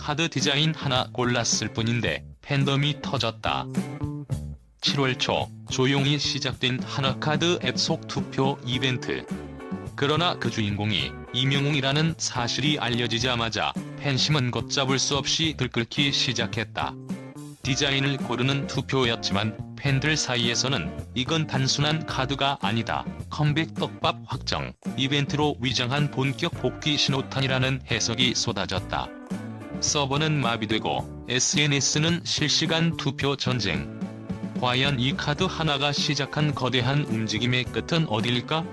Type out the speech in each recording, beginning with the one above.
카드 디자인 하나 골랐을 뿐인데 팬덤이 터졌다. 7월 초 조용히 시작된 하나카드 앱 속 투표 이벤트. 그러나 그 주인공이 이명웅이라는 사실이 알려지자마자 팬심은 걷잡을 수 없이 들끓기 시작했다. 디자인을 고르는 투표였지만 팬들 사이에서는 이건 단순한 카드가 아니다. 컴백 떡밥 확정, 이벤트로 위장한 본격 복귀 신호탄이라는 해석이 쏟아졌다. 서버는 마비되고 SNS는 실시간 투표 전쟁. 과연 이 카드 하나가 시작한 거대한 움직임의 끝은 어딜까?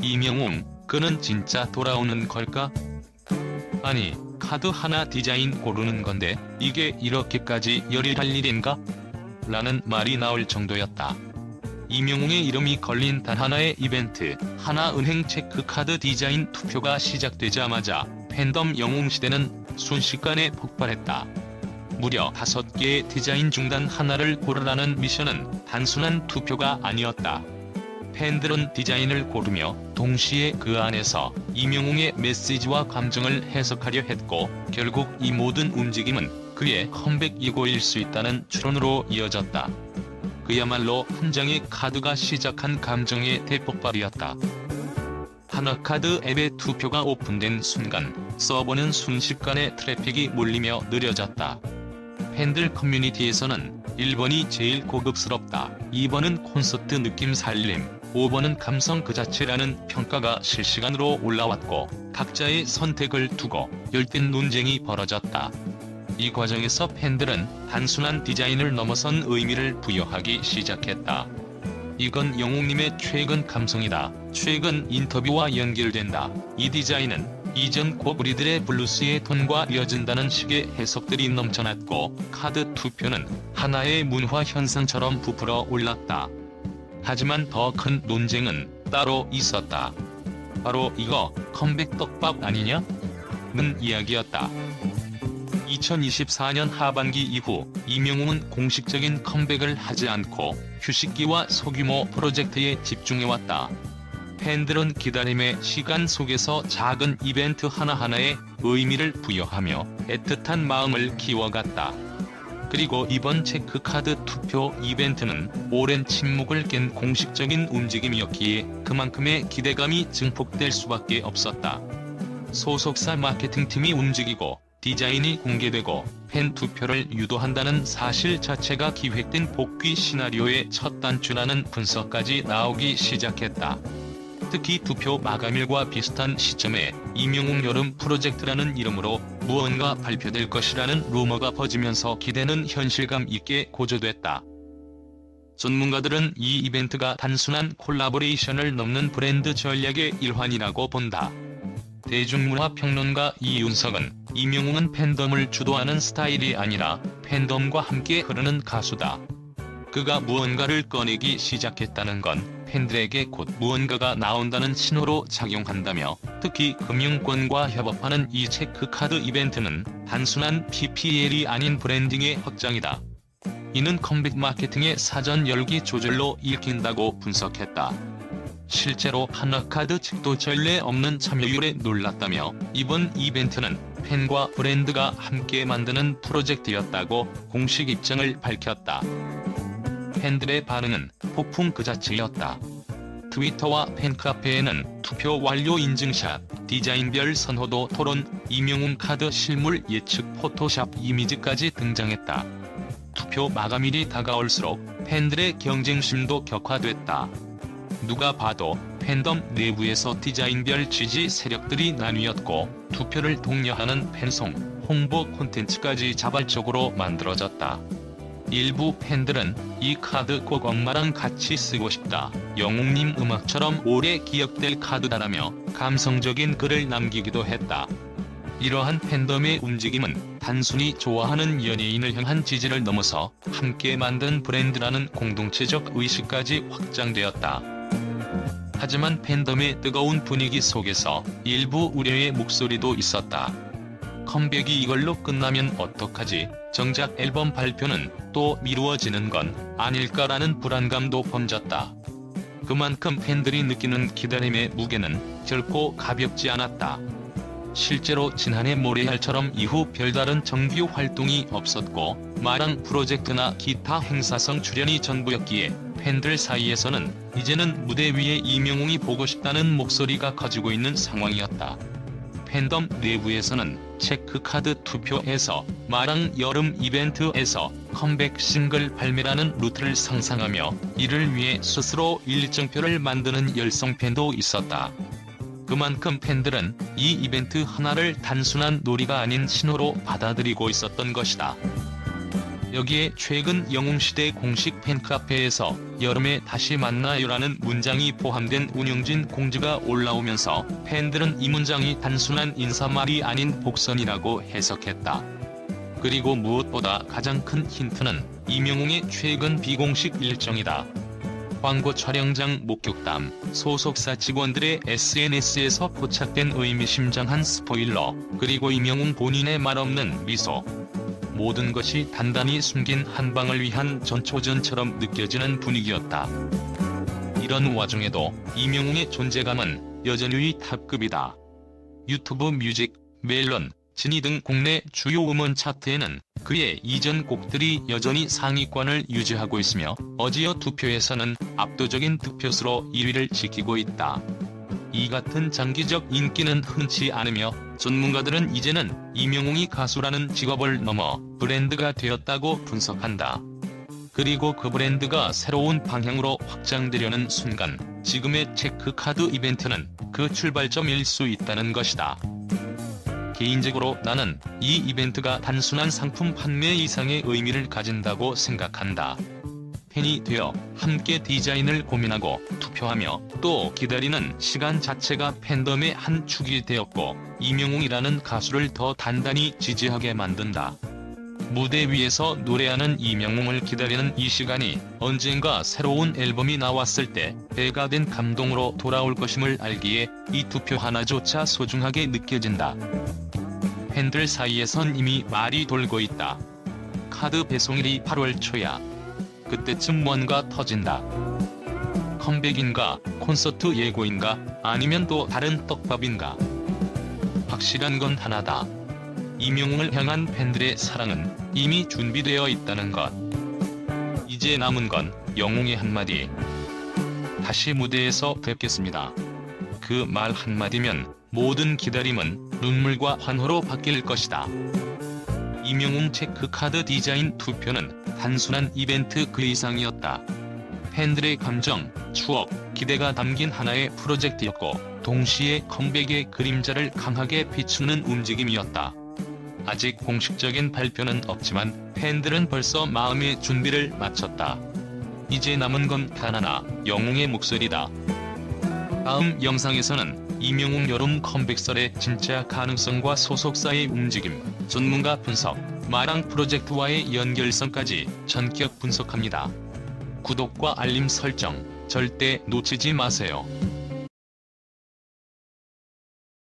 이명웅, 그는 진짜 돌아오는 걸까? 아니, 카드 하나 디자인 고르는 건데 이게 이렇게까지 열일할 일인가? 라는 말이 나올 정도였다. 이명웅의 이름이 걸린 단 하나의 이벤트, 하나은행 체크카드 디자인 투표가 시작되자마자 팬덤 영웅시대는 순식간에 폭발했다. 무려 5개의 디자인 중단 하나를 고르라는 미션은 단순한 투표가 아니었다. 팬들은 디자인을 고르며 동시에 그 안에서 이명웅의 메시지와 감정을 해석하려 했고 결국 이 모든 움직임은 그의 컴백 이고일 수 있다는 추론으로 이어졌다. 그야말로 한 장의 카드가 시작한 감정의 대폭발이었다. 하나카드 앱의 투표가 오픈된 순간 서버는 순식간에 트래픽이 몰리며 느려졌다. 팬들 커뮤니티에서는 1번이 제일 고급스럽다, 2번은 콘서트 느낌 살림, 5번은 감성 그 자체라는 평가가 실시간으로 올라왔고 각자의 선택을 두고 열띤 논쟁이 벌어졌다. 이 과정에서 팬들은 단순한 디자인을 넘어선 의미를 부여하기 시작했다. 이건 영웅님의 최근 감성이다. 최근 인터뷰와 연결된다. 이 디자인은 이전 곡 우리들의 블루스의 톤과 이어진다는 식의 해석들이 넘쳐났고 카드 투표는 하나의 문화 현상처럼 부풀어 올랐다. 하지만 더 큰 논쟁은 따로 있었다. 바로 이거 컴백 떡밥 아니냐? 는 이야기였다. 2024년 하반기 이후 이명웅은 공식적인 컴백을 하지 않고 휴식기와 소규모 프로젝트에 집중해왔다. 팬들은 기다림의 시간 속에서 작은 이벤트 하나하나에 의미를 부여하며 애틋한 마음을 키워갔다. 그리고 이번 체크카드 투표 이벤트는 오랜 침묵을 깬 공식적인 움직임이었기에 그만큼의 기대감이 증폭될 수밖에 없었다. 소속사 마케팅팀이 움직이고 디자인이 공개되고 팬 투표를 유도한다는 사실 자체가 기획된 복귀 시나리오의 첫 단추라는 분석까지 나오기 시작했다. 특히 투표 마감일과 비슷한 시점에 이명웅 여름 프로젝트라는 이름으로 무언가 발표될 것이라는 루머가 퍼지면서 기대는 현실감 있게 고조됐다. 전문가들은 이 이벤트가 단순한 콜라보레이션을 넘는 브랜드 전략의 일환이라고 본다. 대중문화 평론가 이윤석은 이명웅은 팬덤을 주도하는 스타일이 아니라 팬덤과 함께 흐르는 가수다. 그가 무언가를 꺼내기 시작했다는 건 팬들에게 곧 무언가가 나온다는 신호로 작용한다며 특히 금융권과 협업하는 이 체크카드 이벤트는 단순한 PPL이 아닌 브랜딩의 확장이다. 이는 컴백 마케팅의 사전 열기 조절로 읽힌다고 분석했다. 실제로 하나카드 측도 전례 없는 참여율에 놀랐다며 이번 이벤트는 팬과 브랜드가 함께 만드는 프로젝트였다고 공식 입장을 밝혔다. 팬들의 반응은 폭풍 그 자체였다. 트위터와 팬카페에는 투표 완료 인증샷, 디자인별 선호도 토론, 이명웅 카드 실물 예측 포토샵 이미지까지 등장했다. 투표 마감일이 다가올수록 팬들의 경쟁심도 격화됐다. 누가 봐도 팬덤 내부에서 디자인별 지지 세력들이 나뉘었고 투표를 독려하는 팬송, 홍보 콘텐츠까지 자발적으로 만들어졌다. 일부 팬들은 이 카드 꼭 엄마랑 같이 쓰고 싶다. 영웅님 음악처럼 오래 기억될 카드다라며 감성적인 글을 남기기도 했다. 이러한 팬덤의 움직임은 단순히 좋아하는 연예인을 향한 지지를 넘어서 함께 만든 브랜드라는 공동체적 의식까지 확장되었다. 하지만 팬덤의 뜨거운 분위기 속에서 일부 우려의 목소리도 있었다. 컴백이 이걸로 끝나면 어떡하지? 정작 앨범 발표는 또 미루어지는 건 아닐까라는 불안감도 번졌다. 그만큼 팬들이 느끼는 기다림의 무게는 결코 가볍지 않았다. 실제로 지난해 모래알처럼 이후 별다른 정규 활동이 없었고 마랑 프로젝트나 기타 행사성 출연이 전부였기에 팬들 사이에서는 이제는 무대 위에 이명웅이 보고 싶다는 목소리가 커지고 있는 상황이었다. 팬덤 내부에서는 체크카드 투표에서 마랑 여름 이벤트에서 컴백 싱글 발매라는 루트를 상상하며 이를 위해 스스로 일정표를 만드는 열성 팬도 있었다. 그만큼 팬들은 이 이벤트 하나를 단순한 놀이가 아닌 신호로 받아들이고 있었던 것이다. 여기에 최근 영웅시대 공식 팬카페에서 여름에 다시 만나요라는 문장이 포함된 운영진 공지가 올라오면서 팬들은 이 문장이 단순한 인사말이 아닌 복선이라고 해석했다. 그리고 무엇보다 가장 큰 힌트는 이명웅의 최근 비공식 일정이다. 광고 촬영장 목격담, 소속사 직원들의 SNS에서 포착된 의미심장한 스포일러, 그리고 이명웅 본인의 말없는 미소. 모든 것이 단단히 숨긴 한방을 위한 전초전처럼 느껴지는 분위기였다. 이런 와중에도 이명웅의 존재감은 여전히 탑급이다. 유튜브 뮤직, 멜론, 진이 등 국내 주요 음원 차트에는 그의 이전 곡들이 여전히 상위권을 유지하고 있으며 어지어 투표에서는 압도적인 득표수로 1위를 지키고 있다. 이 같은 장기적 인기는 흔치 않으며 전문가들은 이제는 이명웅이 가수라는 직업을 넘어 브랜드가 되었다고 분석한다. 그리고 그 브랜드가 새로운 방향으로 확장되려는 순간 지금의 체크카드 이벤트는 그 출발점일 수 있다는 것이다. 개인적으로 나는 이 이벤트가 단순한 상품 판매 이상의 의미를 가진다고 생각한다. 팬이 되어 함께 디자인을 고민하고 투표하며 또 기다리는 시간 자체가 팬덤의 한 축이 되었고 이명웅이라는 가수를 더 단단히 지지하게 만든다. 무대 위에서 노래하는 이명웅을 기다리는 이 시간이 언젠가 새로운 앨범이 나왔을 때 배가 된 감동으로 돌아올 것임을 알기에 이 투표 하나조차 소중하게 느껴진다. 팬들 사이에선 이미 말이 돌고 있다. 카드 배송일이 8월 초야. 그때쯤 뭔가 터진다. 컴백인가, 콘서트 예고인가, 아니면 또 다른 떡밥인가. 확실한 건 하나다. 이명웅을 향한 팬들의 사랑은 이미 준비되어 있다는 것. 이제 남은 건 영웅의 한마디. 다시 무대에서 뵙겠습니다. 그 말 한마디면 모든 기다림은 눈물과 환호로 바뀔 것이다. 이명웅 체크카드 디자인 투표는 단순한 이벤트 그 이상이었다. 팬들의 감정, 추억, 기대가 담긴 하나의 프로젝트였고 동시에 컴백의 그림자를 강하게 비추는 움직임이었다. 아직 공식적인 발표는 없지만 팬들은 벌써 마음의 준비를 마쳤다. 이제 남은 건단 하나, 영웅의 목소리다. 다음 영상에서는 이명웅 여름 컴백설의 진짜 가능성과 소속사의 움직임, 전문가 분석, 마랑 프로젝트와의 연결성까지 전격 분석합니다. 구독과 알림 설정 절대 놓치지 마세요.